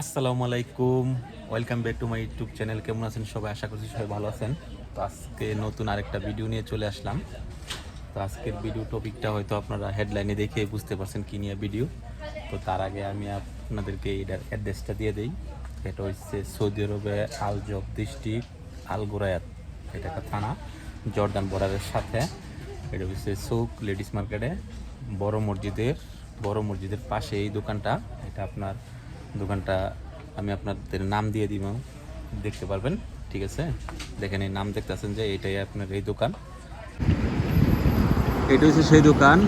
আসসালামু আলাইকুম। Welcome back to my YouTube channel কেমন আছেন সবাই? আশা করছি সবাই ভালো আছেন। তো আজকে নতুন আরেকটা ভিডিও নিয়ে চলে আসলাম। তো আজকের ভিডিও টপিকটা হয়তো আপনারা হেডলাইনে দেখে বুঝতে পারছেন কি নিয়ে ভিডিও তো তার আগে আমি আপনাদেরকে এটার অ্যাড্রেসটা দিয়ে দিই। এটা হচ্ছে সৌদি আরবে আল জব ডিস্ট্রিক্ট আল গোরায়াত। এটা একটা থানা জর্দান বর্ডারের সাথে। এটা হচ্ছে সৌক লেডিস মার্কেটে। বড় মসজিদের বড় মসজিদের পাশে এই দোকানটা। এটা আপনার দোকানটা আমি আপনাদের নাম দিয়ে দিব। দেখতে পারবেন ঠিক আছে? দেখেন এই নাম দেখতেছেন যে এটাই আপনার এই দোকান। এটা হচ্ছে সেই দোকান।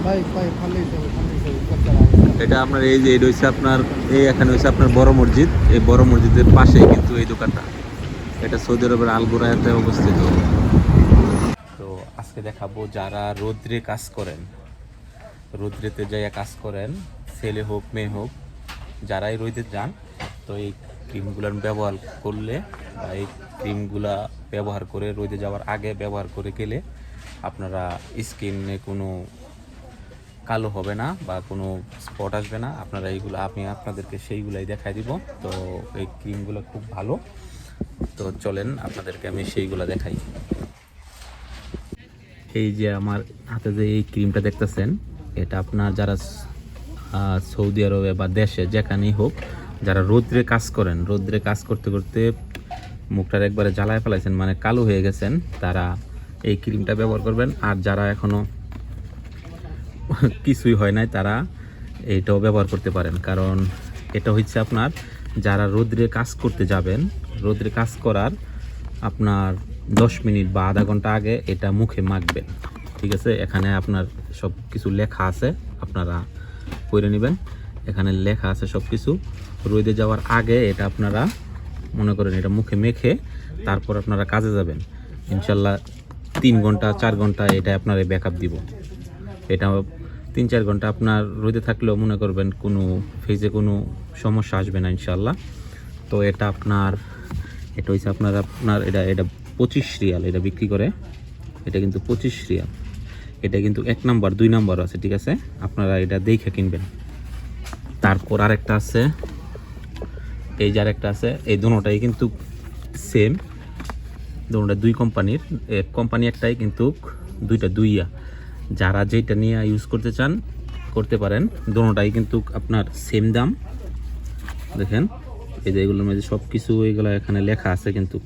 এটা আপনার এই যে এটা হচ্ছে আপনার এই এখানে হচ্ছে আপনার বড় মসজিদ। এই বড় মসজিদের পাশেই কিন্তু এই দোকানটা। এটা সৌদি আরবের আলগোরায়াতে অবস্থিত। তো আজকে দেখাবো যারা রৌদ্রে কাজ করেন রৌদ্রেতে যাইয়া কাজ করেন ছেলে হোক মেয়ে হোক যারাই রোদে যান, তো এই ক্রিমগুলোর ব্যবহার করলে বা এই ক্রিমগুলা ব্যবহার করে রোদে যাওয়ার আগে ব্যবহার করে গেলে আপনারা স্কিনে কোনো কালো হবে না বা কোনো স্পট আসবে না। আপনারা এইগুলো, আমি আপনাদেরকে সেইগুলাই দেখাই দিব। তো এই ক্রিমগুলো খুব ভালো। তো চলেন, আপনাদেরকে আমি সেইগুলো দেখাই। এই যে আমার হাতে যে এই ক্রিমটা দেখতেছেন, এটা আপনার যারা সৌদি আরবে বা দেশে, যেখানেই হোক, যারা রৌদ্রে কাজ করেন, রৌদ্রে কাজ করতে করতে মুখটার একবারে জ্বালায় ফেলাইছেন মানে কালো হয়ে গেছেন, তারা এই ক্রিমটা ব্যবহার করবেন। আর যারা এখনও কিছুই হয় নাই, তারা এইটাও ব্যবহার করতে পারেন। কারণ এটা হচ্ছে আপনার, যারা রোদ্রে কাজ করতে যাবেন, রোদ্রে কাজ করার আপনার দশ মিনিট বা আধা ঘণ্টা আগে এটা মুখে মাখবেন। ঠিক আছে? এখানে আপনার সব কিছু লেখা আছে, আপনারা পড়ে নেবেন। এখানে লেখা আছে সব কিছু রোদে যাওয়ার আগে এটা আপনারা মনে করেন এটা মুখে মেখে তারপর আপনারা কাজে যাবেন। ইনশাল্লাহ তিন ঘণ্টা, চার ঘণ্টা এটা আপনার ব্যাকআপ দিব। এটা তিন, চার ঘণ্টা আপনার রোদে থাকলেও মনে করবেন কোনো ফেজে কোনো সমস্যা আসবে না ইনশাল্লাহ তো এটা আপনার, এটা হচ্ছে আপনার আপনার এটা এটা পঁচিশ রিয়াল এটা বিক্রি করে। এটা কিন্তু পঁচিশ রিয়াল। এটা কিন্তু এক নাম্বার, দুই নাম্বার আছে, ঠিক আছে? আপনারা এটা দেখে কিনবেন। তারপর আরেকটা আছে, এই যে আরেকটা আছে, এই দুটোটাই কিন্তু সেম দুটোটা দুই কোম্পানির এক কোম্পানি একটাই কিন্তু দুইটা দুইয়া। যারা যেটা নিয়ে ইউজ করতে চান, করতে পারেন। দুটোটাই কিন্তু আপনার সেম দাম। দেখেন, এই যে এগুলোর মধ্যে সব কিছু এগুলো এখানে লেখা আছে কিন্তু?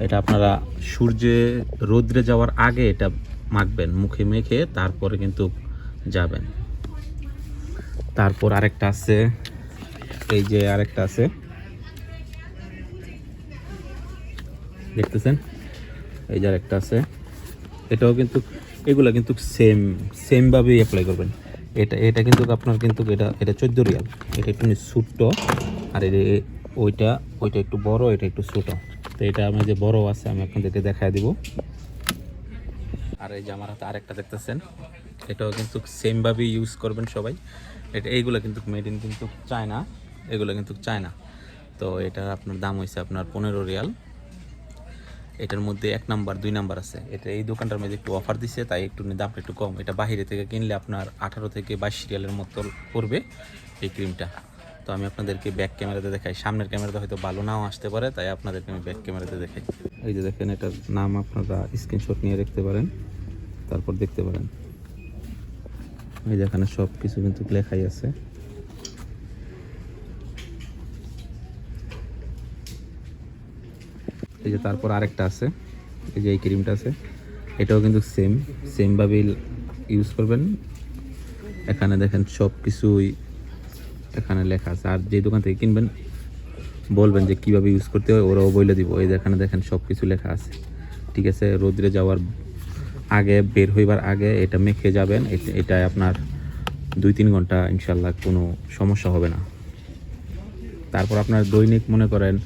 এটা আপনারা সূর্যে, রোদ্রে যাওয়ার আগে এটা মাখবেন, মুখে মেখে তারপরে কিন্তু যাবেন। তারপর আরেকটা আছে, এই যে আরেকটা আছে। দেখতেছেন? এই যে আরেকটা আছে। এটাও কিন্তু, এগুলো কিন্তু সেম সেমভাবেই অ্যাপ্লাই করবেন। এটা এটা কিন্তু আপনার কিন্তু এটা এটা চোদ্দ রিয়াল। এটা একটু ছোট্ট, আর এটা ওইটা ওইটা একটু বড়, এটা একটু ছোট। তো এটা আমি যে বড় আছে, আমি আপনাদেরকে দেখায় দিব। আর এই যে আমার হাতে আরেকটা দেখতেছেন, এটাও কিন্তু সেমভাবেই ইউজ করবেন সবাই। এটা এইগুলো কিন্তু মেড ইন কিন্তু চায়না এগুলো কিন্তু চায়না তো এটার আপনার দাম হয়েছে আপনার পনেরো রিয়াল। এটার মধ্যে এক নাম্বার, দুই নাম্বার আছে। এটা এই দোকানটার মধ্যে একটু অফার দিছে, তাই একটু দামটা একটু কম। এটা বাইরে থেকে কিনলে আপনার আঠারো থেকে বাইশ রিয়ালের মতো পড়বে এই ক্রিমটা তো আমি আপনাদেরকে ব্যাক ক্যামেরাতে দেখাই। সামনের ক্যামেরাতে হয়তো ভালো নাও আসতে পারে, তাই আপনাদেরকে আমি ব্যাক ক্যামেরাতে দেখাই। এই যে দেখেন, এটার নাম আপনারা স্ক্রিনশট নিয়ে রাখতে পারেন, তারপর দেখতে পারেন। এই যে এখানে সব কিছু কিন্তু লেখাই আছে। এই যে তারপর আরেকটা আছে, এই যে এই ক্রিমটা আছে, এটাও কিন্তু সেম সেমভাবেই ইউজ করবেন। এখানে দেখেন সব কিছুই এখানে লেখা আছে। আর যে দোকান থেকে কিনবেন, বলবেন যে কীভাবে ইউজ করতে হয়, ওরাও বলে দিব। এই এখানে দেখেন সব কিছু লেখা আছে। ঠিক আছে, রোদ্রে যাওয়ার আগে, বের হইবার আগে এটা মেখে যাবেন। এটা- আপনার দুই তিন ঘণ্টা ইনশাল্লাহ কোনো সমস্যা হবে না। তারপর আপনার দৈনিক মনে করেন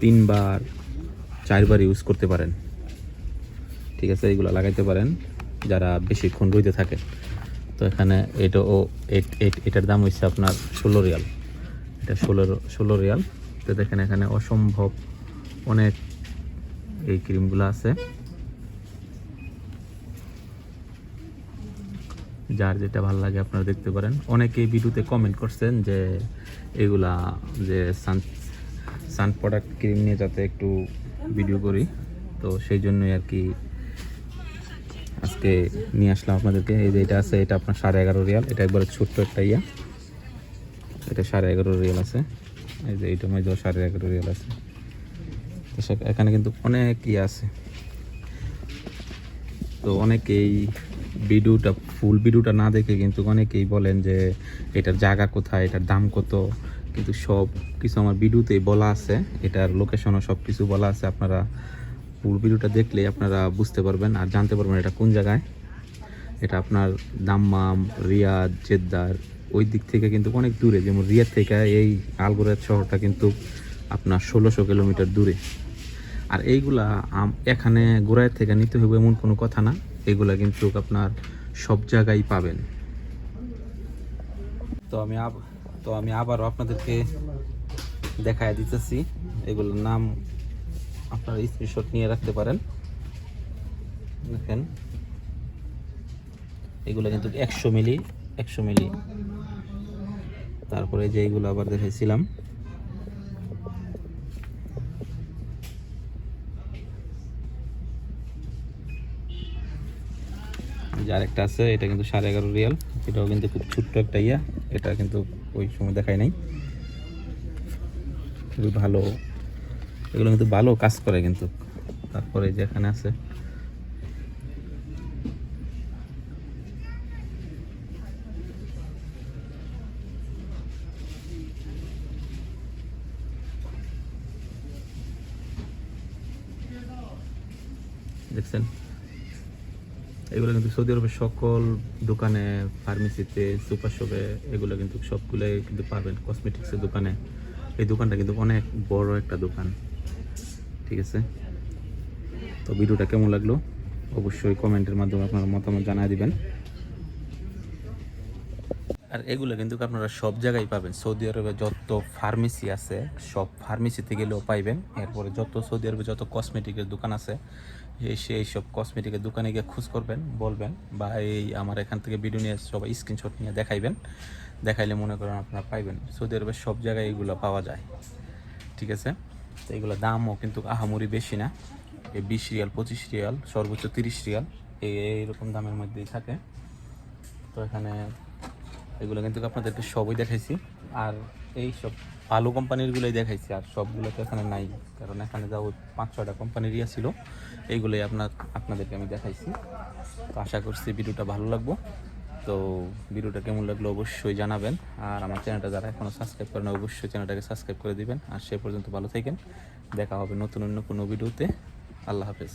তিনবার, চারবার ইউজ করতে পারেন। ঠিক আছে এইগুলো লাগাইতে পারেন। যারা বেশিক্ষণ রইতে থাকে তো এখানে এটা ও, এট- এট- এটার দাম হচ্ছে আপনার ষোলো রিয়াল। এটা ষোলো ষোলো রিয়াল। তো দেখেন এখানে অসম্ভব অনেক এই ক্রিমগুলো আছে। যার যেটা ভালো লাগে আপনারা দেখতে পারেন। অনেকেই ভিডিওতে কমেন্ট করছেন যে এগুলা যে সান সান প্রোডাক্ট ক্রিম নিয়ে যাতে একটু ভিডিও করি। তো সেই জন্যই আর কি আজকে নিয়ে আসলাম আপনাদেরকে। এই যে এটা আছে, এটা আপনার সাড়ে এগারো রিয়াল। এটা একবারে ছোট্ট একটা ইয়া। এটা সাড়ে এগারো রিয়াল আছে। এই যে এইটার মধ্যে সাড়ে এগারো রিয়াল আছে। এখানে কিন্তু অনেক ইয়ে আছে। তো অনেকেই ভিডিওটা, ফুল ভিডিওটা না দেখে কিন্তু অনেকেই বলেন যে, এটার জায়গা কোথায়, এটার দাম কত? কিন্তু সব কিছু আমার ভিডিওতেই বলা আছে। এটার লোকেশনও সব কিছু বলা আছে। আপনারা ফুল ভিডিওটা দেখলে আপনারা বুঝতে পারবেন আর জানতে পারবেন এটা কোন জায়গায়। এটা আপনার দাম্মাম, রিয়াদ, জেদ্দার, ওই দিক থেকে কিন্তু অনেক দূরে, যেমন রিয়াদ থেকে এই আলগোরাত শহরটা কিন্তু আপনার ষোলোশো কিলোমিটার দূরে। আর এইগুলা এখানে গোড়ায় থেকে নিতে হবে এমন কোনো কথা না, এগুলা কিন্তু আপনার সব জায়গায় পাবেন। তো আমি তো আমি আবারও আপনাদেরকে দেখায় দিতেছি, এগুলোর নাম আপনারা স্ক্রিনশট নিয়ে রাখতে পারেন। দেখেন। এগুলো কিন্তু একশো মিলি একশো মিলি। তারপরে যে এইগুলো আবার দেখাইছিলাম। যার একটা আছে, এটা কিন্তু সাড়ে এগারো রিয়াল। এটাও কিন্তু খুব ছোট্ট একটা ইয়া। এটা কিন্তু ওই সময় দেখায় নাই। খুবই ভালো। এগুলো কিন্তু ভালো কাজ করে কিন্তু। তারপরে যে এখানে আছে। দেখছেন? এগুলো কিন্তু সৌদি আরবের সকল দোকানে ফার্মেসিতে সুপার শপে এগুলো কিন্তু সবগুলোই কিন্তু পাবেন। কসমেটিক্সের দোকানে। এই দোকানটা কিন্তু অনেক বড় একটা দোকান। ঠিক আছে? তো ভিডিওটা কেমন লাগল? অবশ্যই কমেন্টের মাধ্যমে আপনার মতামত জানিয়ে দিবেন। আর এগুলো কিন্তু আপনারা সব জায়গায় পাবেন। সৌদি আরবে যত ফার্মেসি আছে, সব ফার্মেসিতে গেলেও পাইবেন। এরপরে যত সৌদি আরবে যত কসমেটিকের দোকান আছে সেই সব কসমেটিকের দোকানে গিয়ে খোঁজ করবেন, বলবেন বা এই আমার এখান থেকে ভিডিও নিয়ে সবাই স্ক্রিনশট নিয়ে দেখাইবেন। দেখাইলে মনে করেন আপনারা পাইবেন। সৌদি আরবের সব জায়গায় এগুলো পাওয়া যায়। ঠিক আছে? তো এগুলো দামও কিন্তু আহামরি বেশি না। এই বিশ রিয়াল, পঁচিশ রিয়াল, সর্বোচ্চ তিরিশ রিয়াল, এই এইরকম দামের মধ্যেই থাকে। তো এখানে এগুলো কিন্তু আপনাদেরকে সবই দেখাইছি। আর এই সব ভালো কোম্পানিরগুলোই দেখাইছি, আর সবগুলো তো এখানে নাই, কারণ এখানে যাও পাঁচ ছটা কোম্পানির ইয়া ছিল, এইগুলোই আপনার, আপনাদেরকে আমি দেখাইছি। তো আশা করছি ভিডিওটা ভালো লাগবো। তো ভিডিওটা কেমন লাগল অবশ্যই জানাবেন। আর আমার চ্যানেলটা যারা এখনও সাবস্ক্রাইব করেন অবশ্যই চ্যানেলটাকে সাবস্ক্রাইব করে দিবেন। আর সে পর্যন্ত ভালো থাকেন। দেখা হবে নতুন অন্য কোনো ভিডিওতে। আল্লাহ হাফেজ।